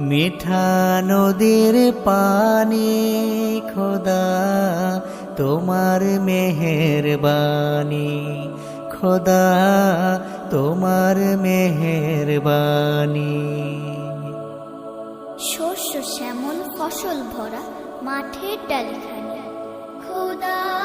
মেহেরবানি খোদা তোমার মেহেরবানী। খোদা তোমার মেহেরবানি। শস্য শ্যামল ফসল ভরা মাঠের ডালিখানি। খোদা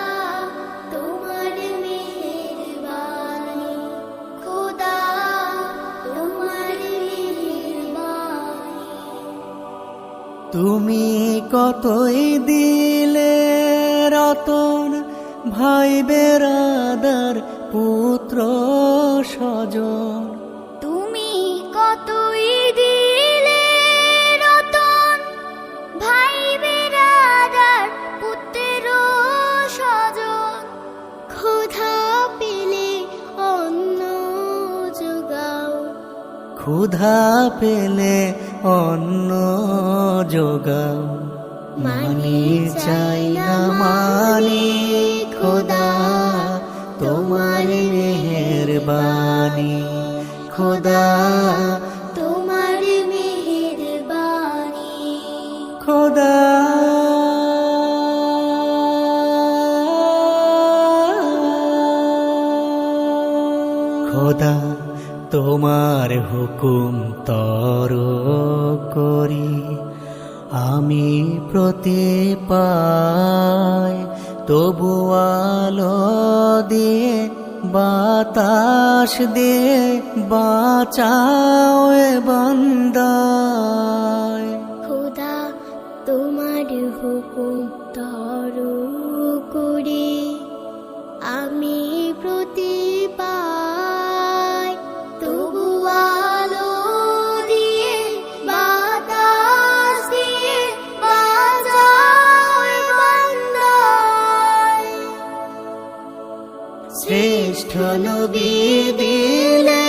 তুমি কতই দিলে রতন ভাই বেরাদার পুত্র স্বজন। তুমি কতই দিলে রতন ভাই বেরাদার পুত্র স্বজন। ক্ষুধা পেলে অন্ন যোগাও। ক্ষুধা পেলে অন্ন যোগাও মানি চাই না মানি খোদা তোমার মেহেরবানি। খোদা তোমার মেহেরবানি। খোদা। খোদা তোমার হুকুম তর। প্রতি পায় তবু আলো দিয়ে বাতাস দে বাঁচাও বান্দায়। খোদা তোমার হুকুম তর শ্রেষ্ঠ নবী দিলে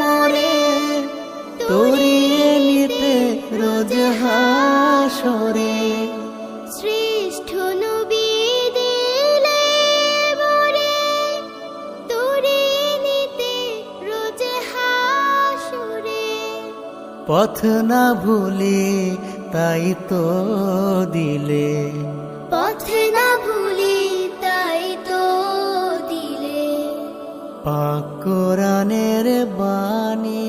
মরে তরিয়ে নিতে রোজ হাসরে। শ্রেষ্ঠ নবী দিলে মোরে তোরে নিতে রোজ হাসুরে। পথ না ভুলে তাই তো দিলে। পথ না পাক কোরআনের বাণী,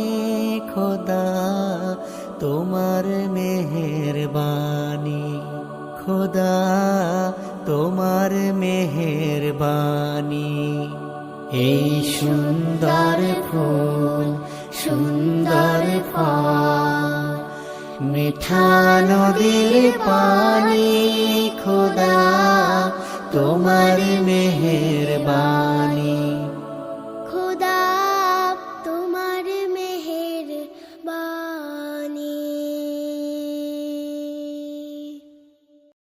খোদা, তোমার মেহেরবানি খোদা, তোমার মেহেরবানি এই সুন্দর ফুল, সুন্দর ফল, মিঠা নদীর পানি, খোদা, তোমার মেহেরবানি